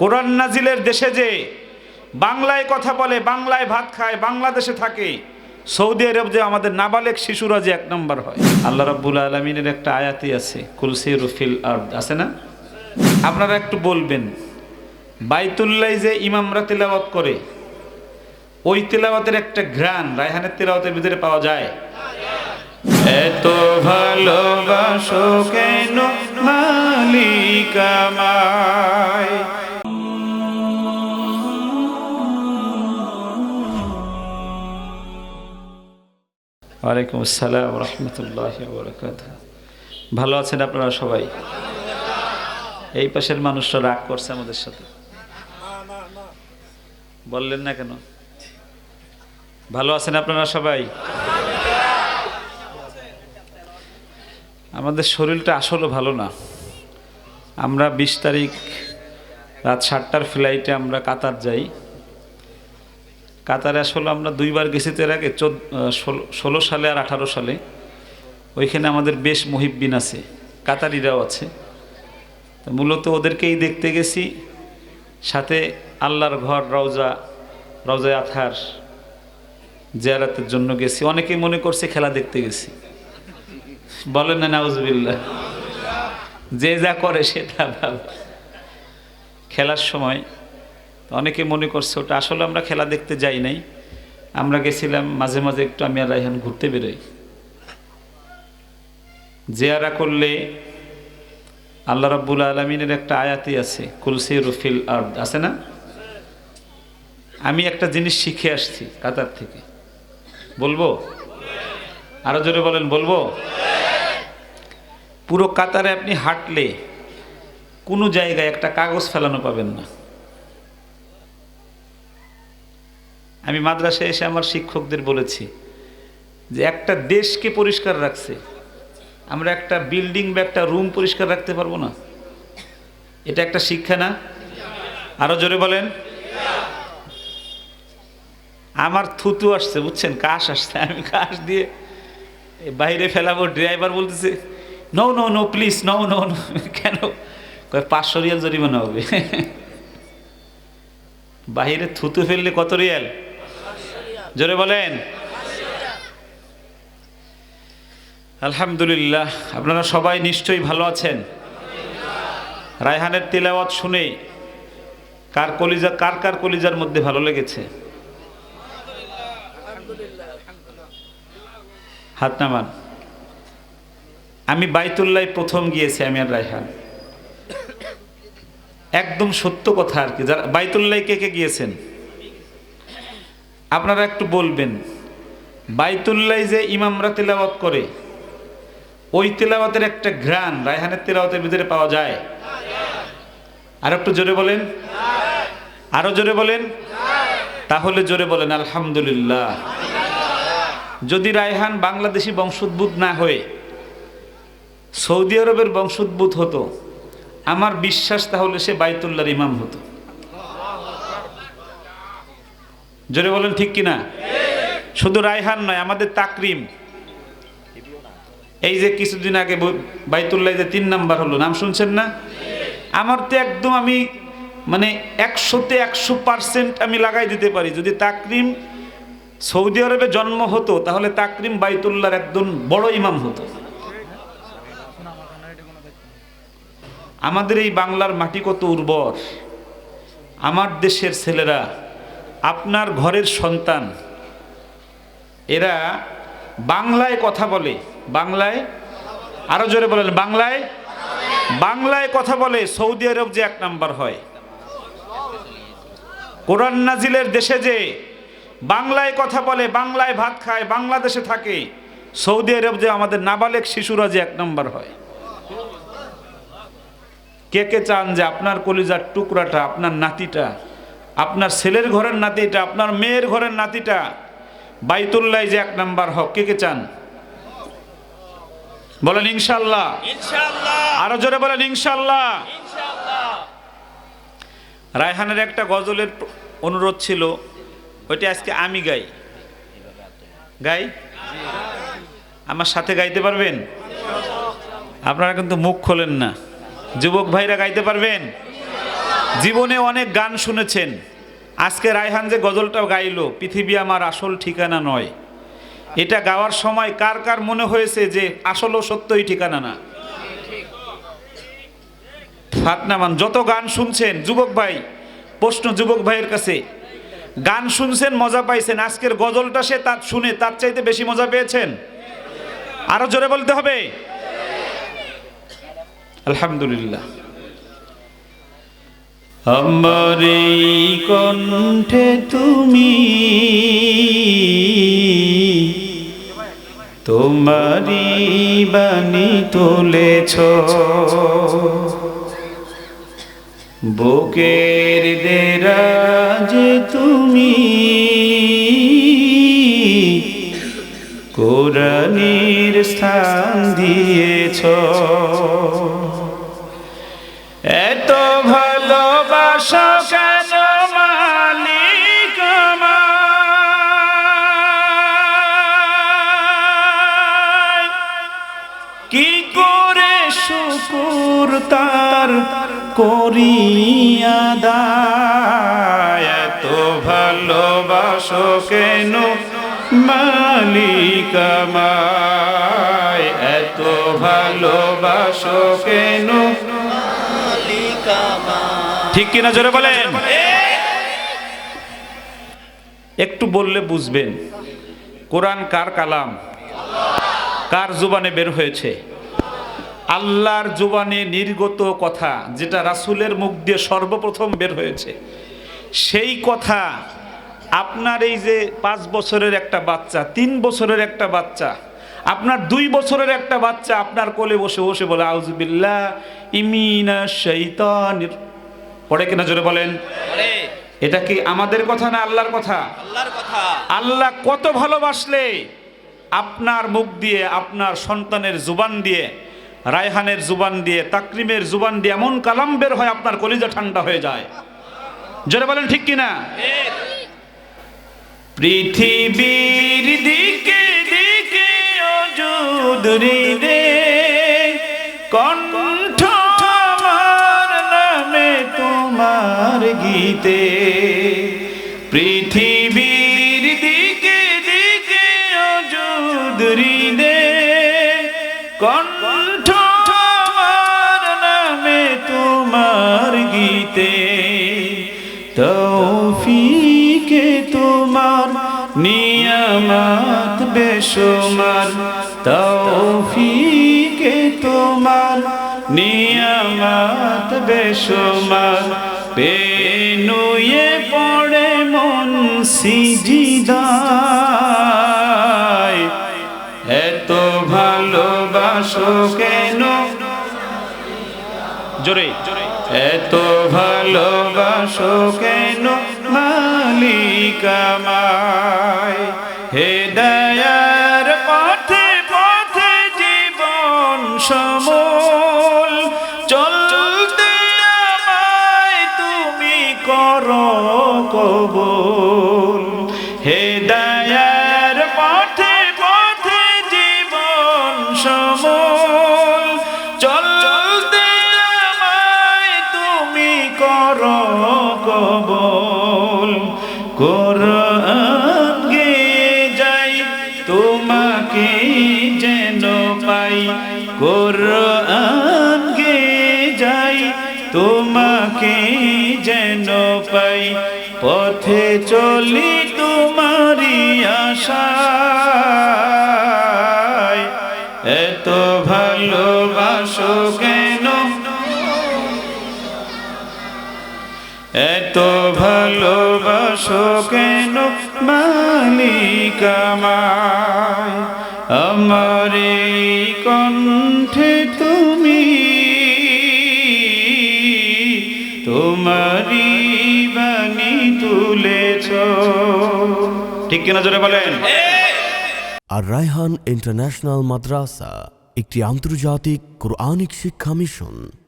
কোরআন নাজিলের দেশে যে বাংলায় কথা বলে বাংলায় ভাত খায় বাংলাদেশে থাকে সৌদি আরব যে আমাদের নাবালেক শিশুরা যে এক নম্বর হয়। আল্লাহ রাব্বুল আলমিনের একটা আয়াতি আছে কুলসি রুফিল আর্দ আছে না? আপনারা একটু বলবেন বাইতুল্লাহ যে ইমামরা তেলাওয়াত করে ওই তেলাওয়াতের একটা ঘ্রাণ রায়হানের তেলাওয়াতের ভিতরে পাওয়া যায়? এত ভালোবাসো কেন মালিক ওয়ালাইকুম আসসালাম রহমতুল্লাহ বরকাত ভালো আছেন আপনারা সবাই? এই পাশের মানুষরা রাগ করছে আমাদের সাথে। বললেন না কেন? ভালো আছেন আপনারা সবাই? আমাদের শরীরটা আসলে ভালো না। আমরা বিশ তারিখ রাত সাতটার ফ্লাইটে আমরা কাতার যাই। কাতারে আসলে আমরা দুইবার গেছি তো এর আগে ষোলো সালে আর আঠারো সালে। ওইখানে আমাদের বেশ মহিব্বিন আছে, কাতারিরাও আছে। মূলত ওদেরকেই দেখতে গেছি। সাথে আল্লাহর ঘর রওজা রওজায় আথার জিয়ারাতের জন্য গেছি। অনেকেই মনে করছে খেলা দেখতে গেছি। বলেন না নাউজবিল্লা যে যা করে সেটা খেলার সময় অনেকে মনে করছে ওটা আসলে আমরা খেলা দেখতে যাই নাই। আমরা গেছিলাম, মাঝে মাঝে একটু আমি আর রাইহান ঘুরতে বেরোই। জেয়ারা করলে আল্লাহ রাব্বুল আলমিনের একটা আয়াতি আছে, কুলসি রুফিল আর্দ, আছে না? আমি একটা জিনিস শিখে আসছি কাতার থেকে। বলব? আরও জোরে বলেন, বলব? পুরো কাতারে আপনি হাঁটলে কোনো জায়গায় একটা কাগজ ফেলানো পাবেন না। আমি মাদ্রাসায় এসে আমার শিক্ষকদের বলেছি যে একটা দেশকে পরিষ্কার রাখছে, আমরা একটা বিল্ডিং বা একটা রুম পরিষ্কার রাখতে পারব না। এটা একটা শিক্ষা না? আরও জোরে বলেন। আমার থুতু আসছে, বুঝছেন? কাশ আসছে। আমি কাশ দিয়ে বাইরে ফেলাবো, ড্রাইভার বলতেছে no no no please no no no কেন? পাঁচশো রিয়াল জরিমানা হবে। বাহিরে থুতু ফেললে কত রিয়াল? জোরে বলেন। আলহামদুলিল্লাহ, আপনারা সবাই নিশ্চয়ই ভালো আছেন? রায়হানের তিলাওয়াত শুনে কার কলিজা, কার কার কলিজার মধ্যে ভালো লেগেছে? হাত নামান। আমি বাইতুল্লাহ প্রথম গিয়েছি, আমি আর রায়হান। একদম সত্য কথা আর কি, যারা বাইতুল্লাহ কে কে গিয়েছেন? আপনারা একটু বলবেন, বাইতুল্লাহ যে ইমামরা তেলাওয়াত করে, ওই তেলাওয়াতের একটা ঘ্রাণ রায়হানের তেলাওয়াতের ভিতরে পাওয়া যায়? আর একটু জোরে বলেন। আরও জোরে বলেন। তাহলে জোরে বলেন, আলহামদুলিল্লাহ। যদি রায়হান বাংলাদেশি বংশোদ্ভূত না হয়ে, সৌদি আরবের বংশোদ্ভূত হতো, আমার বিশ্বাস তাহলে সে বাইতুল্লাহর ইমাম হতো। জোরে বলেন, ঠিক কিনা? শুধু রায়হান নয়, আমাদের তাকরিম। এই যে কিছুদিন আগে বাইতুল্লাহ যে তিন নাম্বার হলো, নাম শুনছেন না? আমার তো একদম আমি মানে একশোতে একশো পার্সেন্ট আমি লাগাই দিতে পারি। যদি তাকরিম সৌদি আরবে জন্ম হতো, তাহলে তাকরিম বাইতুল্লাহর একদম বড় ইমাম হতো। আমাদের এই বাংলার মাটি কত উর্বর। আমার দেশের ছেলেরা আপনার ঘরের সন্তান। এরা বাংলায় কথা বলে। বাংলায়? আরও জোরে বলেন, বাংলায়? বাংলায় কথা বলে, সৌদি আরব যে এক নাম্বার হয়। কোরআন নাজিলের দেশে যে বাংলায় কথা বলে, বাংলায় ভাত খায়, বাংলাদেশে থাকে, সৌদি আরব যে আমাদের নাবালেক শিশুরা যে এক নম্বর হয়। কে কে চান যে আপনার কলিজার টুকরাটা, আপনার নাতিটা আপনার ছেলের ঘরের নাতিটা আপনার মেয়ের ঘরের নাতিটা বাইতুল্লাহ যে এক নাম্বার হোক কে কে চান? বলেন ইনশাল্লাহ আরও জোরে বলেন ইনশাল্লাহ রায়হানের একটা গজলের অনুরোধ ছিল ওইটা আজকে আমি গাই। গাই? আমার সাথে গাইতে পারবেন? আপনারা কিন্তু মুখ খোলেন না। যুবক ভাইরা গাইতে পারবেন? জীবনে অনেক গান শুনেছেন। আজকে রায়হান যে গজলটা গাইলো, পৃথিবী আমার আসল ঠিকানা নয়। এটা গাওয়ার সময় কার কার মনে হয়েছে যে আসলও সত্যই ঠিকানা না? ফাতনামান যত গান শুনছেন, যুবক ভাই, প্রশ্ন যুবক ভাইয়ের কাছে, গান শুনছেন, মজা পাইছেন, আজকের গজলটা সে তার শুনে তার চাইতে বেশি মজা পেয়েছেন? আরও জোরে বলতে হবে? আলহামদুলিল্লাহ। আমার কণ্ঠে তুমি তোমারি বাণী তুলেছ। বুকের দেরাজে তুমি কোরআনির স্থান দিয়েছ। শুকুর তার করিয়া দায়। এত ভালোবাসো কেন মালিক এত ভালোবাসো কেন ঠিক কিনা জোরে বলেন? একটু বললে বুঝবেন। কোরআন কার কালাম? কার জুবানে বের হয়েছে? আল্লাহর জোবানে নির্গত কথা যেটা রাসুলের মুখ দিয়ে সর্বপ্রথম বের হয়েছে। সেই কথা আপনার এই যে পাঁচ বছরের একটা বাচ্চা তিন বছরের একটা বাচ্চা আপনার দুই বছরের একটা বাচ্চা আপনার কোলে বসে বসে বলে আউজবিল্লা ইমিনা শৈতানির পড়ে কিনা জোরে বলেন? এটা কি আমাদের কথা না আল্লাহর কথা? আল্লাহর কথা। আল্লাহ কত ভালোবাসলে আপনার মুখ দিয়ে আপনার সন্তানের জুবান দিয়ে রায়হানের জুবান দিয়ে, তাকরিমের জুবান দিয়ে এমন কালাম বের হয় আপনার কলিজা ঠান্ডা হয়ে যায়। জোরে বলেন, ঠিক কিনা? পৃথিবীর দিকে দিকে অযুদরি দে কণ্ঠ আমার নামে তোমার গীতে। পৃথিবীর দিকে দিকে অযুদরি দে কণ্ঠ বেশুমার তৌফিকে তোমার নিয়ামত বেশুমার। পেনুয়ে পড়ে মন সিজিদায়। এত ভালোবাসো কেন? জোরে। এত ভালোবাসো কেন মালিক করো কবুল। হে দয়ার পথে পথে জীবন সমল। চলতে আমায় তুমি করো কবল। কোরআন গেয়ে যাই, তোমাকে যেন পাই। কোরআন পাই পথে চলি তোমারি আশায়। এত ভালোবাসো কেন? এত ভালোবাসো কেন? মালিক আমায়, আমার কণ্ঠে তুমি তোমারি ঠিক কিনা জোরে বলেন? আর রায়হান ইন্টারন্যাশনাল মাদ্রাসা একটি আন্তর্জাতিক কোরআনিক শিক্ষা মিশন।